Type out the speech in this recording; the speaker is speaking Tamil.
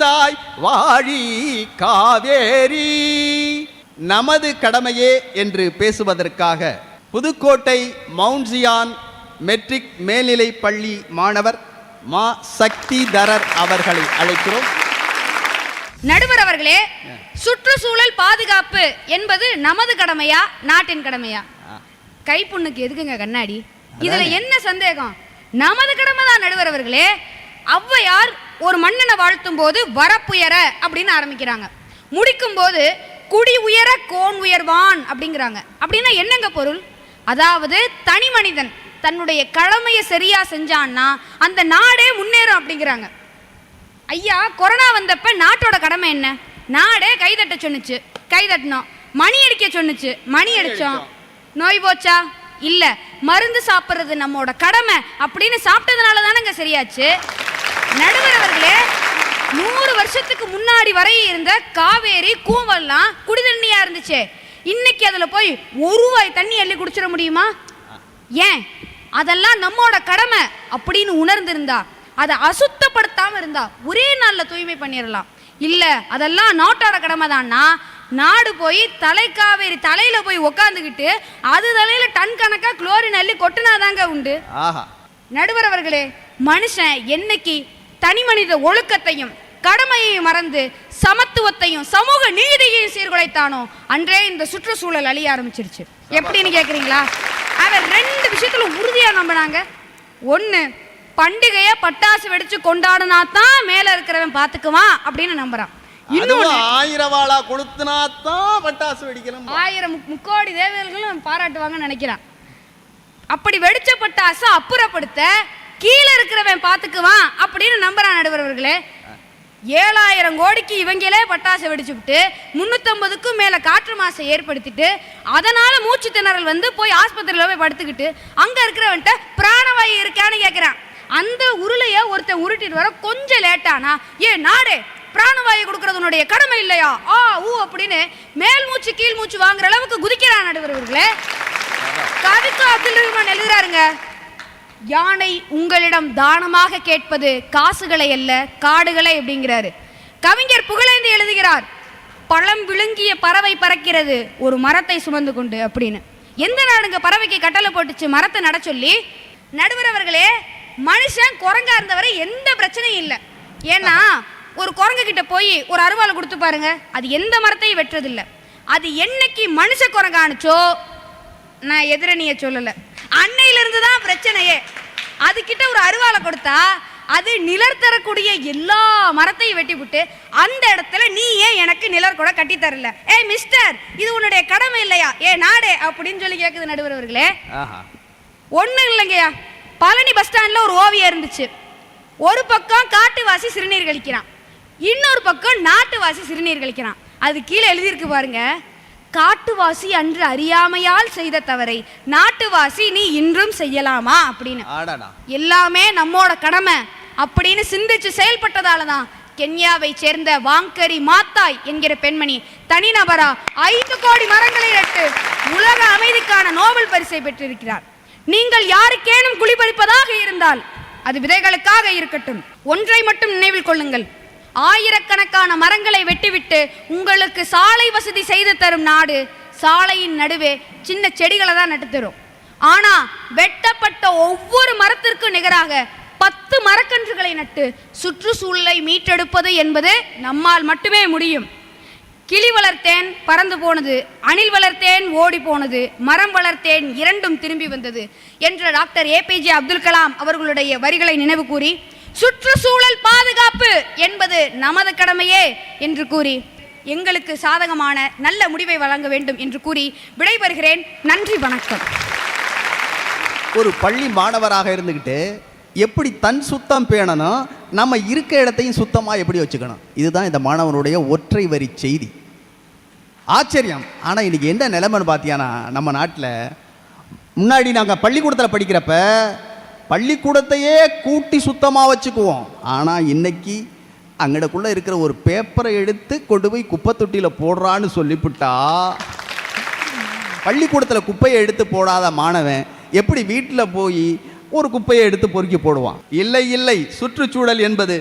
தாய் வாழி காவேரி. நமது கடமையே என்று பேசுவதற்காக புதுக்கோட்டை மவுண்ட்சியான் மெட்ரிக் மேல்நிலைப் பள்ளி மாணவர் மா சக்திதரர் அவர்களை அழைக்கிறோம். நடுவர் அவர்களே சுற்றுச்சூழல் பாதுகாப்பு என்பது நமது கடமையா நாட்டின் கடமையா? கைப்புண்ணுக்கு எதுக்குங்க கண்ணாடி? இதுல. என்ன சந்தேகம்? நமது கடமை தான் நடுவர் அவர்களே. ஔவையார் ஒரு மன்னனை வாழ்த்தும் போது வரப்புயர அப்படின்னு ஆரம்பிக்கிறாங்க. முடிக்கும் போது குடி உயர கோன் உயர்வான் அப்படிங்கிறாங்க. அப்படின்னா என்னங்க பொருள்? அதாவது தனி மனிதன் தன்னுடைய கடமையை சரியா செஞ்சான்னா அந்த நாடே முன்னேறும் அப்படிங்கிறாங்க. ஐயா கொரோனா வந்தப்ப நாட்டோட கடமை என்ன? நாடே கைதட்ட சொன்னுச்சு கைதட்டினோம். மணி அடிக்க சொன்னுச்சு மணி அடிச்சோம். நோய் போச்சா? இல்ல மருந்து சாப்பிட்றது நம்மோட கடமை அப்படின்னு சாப்பிட்டதுனால தானங்க சரியாச்சு. நடுவர் அவர்களே நூறு வருஷத்துக்கு முன்னாடி வரை இருந்த காவேரி கூவல்லாம் குடி தண்ணியா இருந்துச்சே. இன்னைக்கு அதுல போய் ஒரு வாய் தண்ணி அள்ளி குடிச்சிட முடியுமா? ஏன்? அதெல்லாம் நம்மோட கடமை அப்படின்னு உணர்ந்திருந்தா அதை அசுத்தப்படுத்தாம இருந்தா ஒரே நாள்ல தூய்மை பண்ணிடலாம் இல்ல அதெல்லாம் நாட்டோட கடமை தான்னா நாடு போய் தலைக்காவேரி தலையில போய் உக்காந்துக்கிட்டு அது தலையில டன் கணக்கா குளோரின் அள்ளி கொட்டுனாதாங்க உண்டு. ஆஹா. நடுவர் அவர்களே மனுஷன் என்னைக்கு தனி மனித ஒழுக்கத்தையும் கடமையையும் மறந்து சமத்துவத்தையும் சமூக நீதியையும் சீர்குலைத்தானோ? அன்றே இந்த சுற்றுச்சூழல் அழிய ஆரம்பிச்சிருச்சு. எப்படின்னு கேக்குறீங்களா? அவன் ரெண்டு விஷயத்துல உறுதியா நம்பினாங்க. ஒண்ணு பண்டிகையை பட்டாசு வெடிச்சு கொண்டாடினா தான் மேல இருக்கிறவன் பாத்துக்குவான் அப்படின்னு நம்புறான். இன்னொன்னு ஆயிரம் வாழா கொளுத்துனாத்தான் பட்டாசு வெடிக்கணும் ஆயிரம் முக்- முக்கோடி தேவர்களும் பாராட்டுவாங்கன்னு நினைக்கிறான். அப்படி வெடிச்ச பட்டாசு அப்புறப்படுத்த கீழே இருக்கிறவன் பார்த்துக்குவான் அப்படின்னு நம்புறான் நடுவர்களே ஏழாயிரம் கோடிக்கு இவங்களே பட்டாசு வெடிச்சுவிட்டு முந்நூற்றம்பதுக்கும் மேலே காற்று மாசை ஏற்படுத்திட்டு அதனால மூச்சு திணறல் வந்து போய் ஆஸ்பத்திரியில் போய் படுத்துக்கிட்டு அங்கே இருக்கிறவன்ட்ட பிராணவாயு இருக்கான்னு கேட்குறான் அந்த உருளையை ஒருத்தன் உருட்டிட்டு வர கொஞ்சம் லேட்டானா ஏ நாடே பிராணவாயு கொடுக்கறது உன்னுடைய கடமை இல்லையா? ஆ ஊ அப்படின்னு மேல் மூச்சு கீழ் மூச்சு வாங்குற அளவுக்கு குதிக்கிறான் நடுவர்களே கவிக்கு அப்துல் ரஹ்மான் எழுதுறாருங்க யானை உங்களிடம் தானமாக கேட்பது காசுகளை அல்ல காடுகளை அப்படிங்கிறாரு. கவிஞர் புகழேந்து எழுதுகிறார் பழம் விழுங்கிய பறவை பறக்கிறது ஒரு மரத்தை சுமந்து கொண்டு அப்படின்னு. எந்த நாடுங்க பறவைக்கு கட்டளை போட்டுச்சு மரத்தை நட சொல்லி? நடுவர் அவர்களே மனுஷன் குரங்கா இருந்தவரை எந்த பிரச்சனையும் இல்லை. ஏன்னா ஒரு குரங்கு கிட்ட போய் ஒரு அருவாள் கொடுத்து பாருங்க அது எந்த மரத்தையும் வெட்டுறதில்ல. அது என்னைக்கு மனுஷ குரங்கானுச்சோ? நான் எதிரணியை சொல்லலை. அன்னையில இருந்து தான் பிரச்சனையே. அதுகிட்ட ஒரு அருவாளை கொடுத்தா அது நிழல் தரக்கூடிய எல்லா மரத்தையும் வெட்டி விட்டு அந்த இடத்துல நீ ஏன் எனக்கு நிழல் கூட கட்டி தரல? ஏய் மிஸ்டர் இது உன்னுடைய கடமை இல்லையா? ஏ நாடே அப்படின்னு சொல்லி கேக்குது நடுவர் அவர்களே. ஆஹா. ஒன்றும் இல்லைங்கய்யா. பழனி பஸ் ஸ்டாண்டில் ஒரு ஓவியம் இருந்துச்சு. ஒரு பக்கம் காட்டுவாசி சிறுநீர் கழிக்கிறான். இன்னொரு பக்கம் நாட்டுவாசி சிறுநீர் கழிக்கிறான். அது கீழே எழுதியிருக்கு பாருங்க. காட்டுவாசி அன்று அறியாமையால் செய்த தவறை நாட்டுவாசி நீ இன்றும் செய்யலாமா? அப்படின்னு. எல்லாமே நம்மோட கடமை அப்படின்னு சிந்திச்சு செயல்பட்டதால தான் கென்யாவை சேர்ந்த வாங்கரி மாத்தாய் என்கிற பெண்மணி தனிநபரா ஐந்து கோடி மரங்களை நட்டு உலக அமைதிக்கான நோபல் பரிசை பெற்றிருக்கிறார். நீங்கள் யாருக்கேனும் குளிபறிப்பதாக இருந்தால் அது விதைகளுக்காக இருக்கட்டும். ஒன்றை மட்டும் நினைவில் கொள்ளுங்கள். ஆயிரக்கணக்கான மரங்களை வெட்டிவிட்டு உங்களுக்கு சாலை வசதி செய்து தரும் நாடு சாலையின் நடுவே சின்ன செடிகளை தான் நட்டு தரும். ஆனால் வெட்டப்பட்ட ஒவ்வொரு மரத்திற்கும் நிகராக பத்து மரக்கன்றுகளை நட்டு சுற்றுச்சூழலை மீட்டெடுப்பது என்பது நம்மால் மட்டுமே முடியும். கிளி வளர்த்தேன் பறந்து போனது அணில் வளர்த்தேன் ஓடி போனது மரம் வளர்த்தேன் இரண்டும் திரும்பி வந்தது என்ற டாக்டர் ஏபிஜே அப்துல் கலாம் அவர்களுடைய வரிகளை நினைவு கூறி சுற்றுச்சூழல் பாதுகாப்பு என்பது நமது கடமையே என்று கூறி எங்களுக்கு சாதகமான நல்ல முடிவை வழங்க வேண்டும் என்று கூறி விடைபெறுகிறேன். நன்றி வணக்கம். ஒரு பள்ளி மாணவராக இருந்துக்கிட்டு எப்படி தன் சுத்தம் பேணணும் நம்ம இருக்க இடத்தையும் சுத்தமாக எப்படி வச்சுக்கணும்? இதுதான் இந்த மாணவனுடைய ஒற்றை வரி செய்தி. ஆச்சரியம். ஆனால் இன்னைக்கு என்ன நிலைமைன்னு பார்த்தியானா நம்ம நாட்டில் முன்னாடி நாங்கள் பள்ளிக்கூடத்தில் படிக்கிறப்ப பள்ளிக்கூடத்தையே கூட்டி சுத்தமாக வச்சுக்குவோம். ஆனால் இன்னைக்கு அங்கடக்குள்ளே இருக்கிற ஒரு பேப்பரை எடுத்து கொண்டு போய் குப்பை தொட்டியில் போடுறான்னு சொல்லிவிட்டா பள்ளிக்கூடத்தில் குப்பையை எடுத்து போடாத மாணவன் எப்படி வீட்டில் போய் ஒரு குப்பையை எடுத்து பொறுக்கி போடுவான்? இல்லை இல்லை சுற்றுச்சூழல் என்பது